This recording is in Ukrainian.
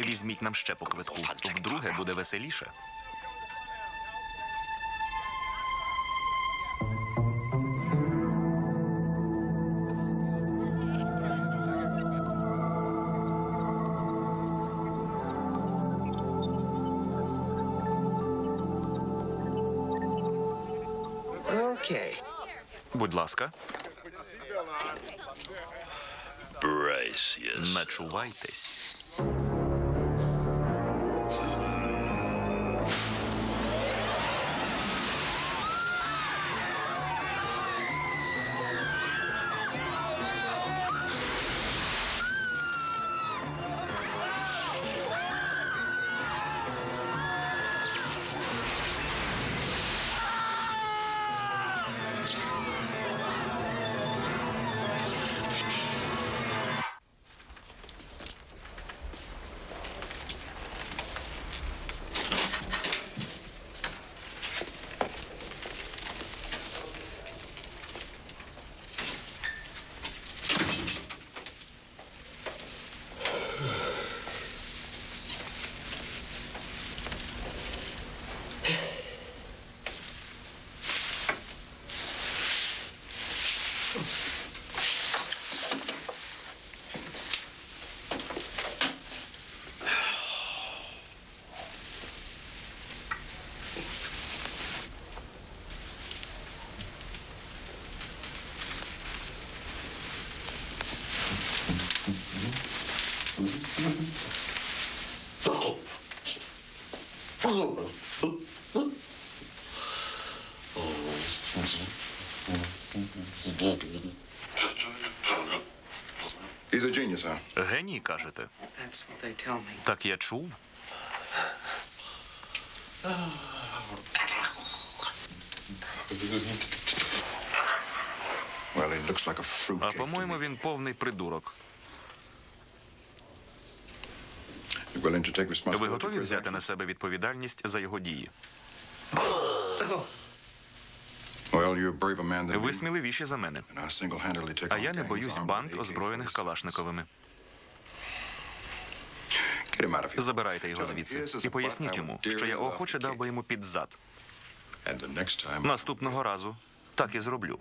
Візьміть нам ще по квитку. Вдруге буде веселіше. Okay. Будь ласка, начувайтесь. Oh. Геній, кажете. That's what they tell me. Так я чув. Well, he looks like a fruit. А по-моєму, він повний придурок. You willing to take responsibility Ви готові взяти на себе відповідальність за його дії? Ви сміливіші за мене. А я не боюсь банд, озброєних калашниковими. Забирайте його звідси і поясніть йому, що я охоче дав би йому під зад. Наступного разу так і зроблю.